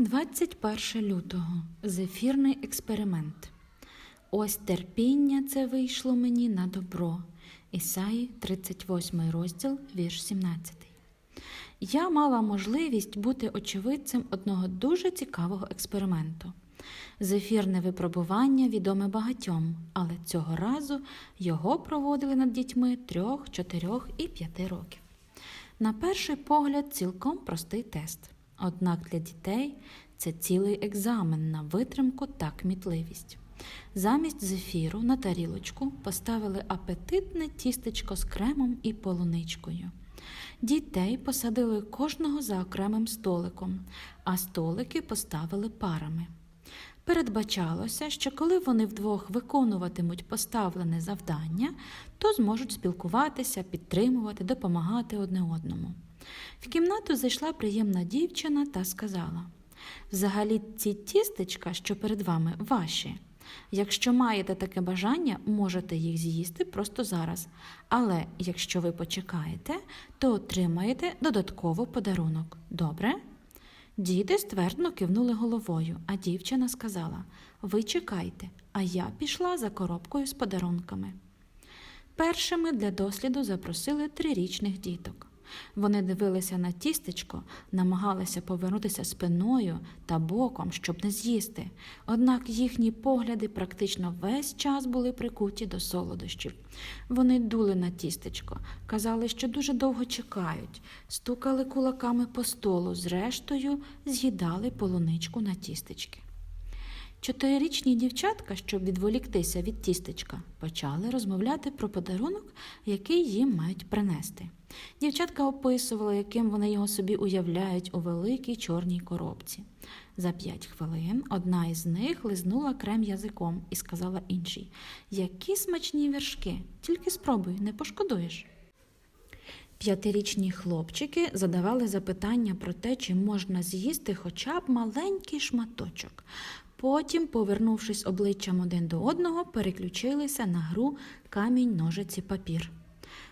21 лютого. Зефірний експеримент. Ось терпіння це вийшло мені на добро. Ісаї, 38 розділ, вірш 17. Я мала можливість бути очевидцем одного дуже цікавого експерименту. Зефірне випробування відоме багатьом, але цього разу його проводили над дітьми 3, 4 і 5 років. На перший погляд, цілком простий тест. Однак для дітей це цілий екзамен на витримку та кмітливість. Замість зефіру на тарілочку поставили апетитне тістечко з кремом і полуничкою. Дітей посадили кожного за окремим столиком, а столики поставили парами. Передбачалося, що коли вони вдвох виконуватимуть поставлене завдання, то зможуть спілкуватися, підтримувати, допомагати одне одному. В кімнату зайшла приємна дівчина та сказала: Взагалі, ці тістечка, що перед вами, ваші. Якщо маєте таке бажання, можете їх з'їсти просто зараз. Але якщо ви почекаєте, то отримаєте додатково подарунок. Добре? Діти ствердно кивнули головою, а дівчина сказала: Ви чекайте, а я пішла за коробкою з подарунками. Першими для досліду запросили трирічних діток. Вони дивилися на тістечко, намагалися повернутися спиною та боком, щоб не з'їсти. Однак їхні погляди практично весь час були прикуті до солодощів. Вони дули на тістечко, казали, що дуже довго чекають, стукали кулаками по столу, зрештою з'їдали полуничку на тістечки. Чотирирічні дівчатка, щоб відволіктися від тістечка, почали розмовляти про подарунок, який їм мають принести. Дівчатка описували, яким вони його собі уявляють у великій чорній коробці. За п'ять хвилин одна із них лизнула крем язиком і сказала іншій: Які смачні вершки, тільки спробуй, не пошкодуєш. П'ятирічні хлопчики задавали запитання про те, чи можна з'їсти хоча б маленький шматочок. Потім, повернувшись обличчям один до одного, переключилися на гру камінь, ножиці, папір.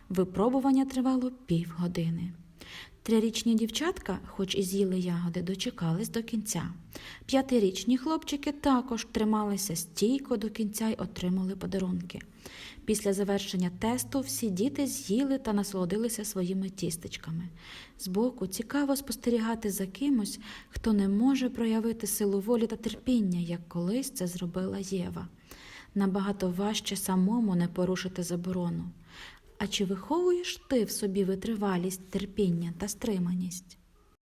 Випробування тривало півгодини. Трирічні дівчатка, хоч і з'їли ягоди, дочекались до кінця. П'ятирічні хлопчики також трималися стійко до кінця й отримали подарунки. Після завершення тесту всі діти з'їли та насолодилися своїми тістечками. Збоку цікаво спостерігати за кимось, хто не може проявити силу волі та терпіння, як колись це зробила Єва. Набагато важче самому не порушити заборону. А чи виховуєш ти в собі витривалість, терпіння та стриманість?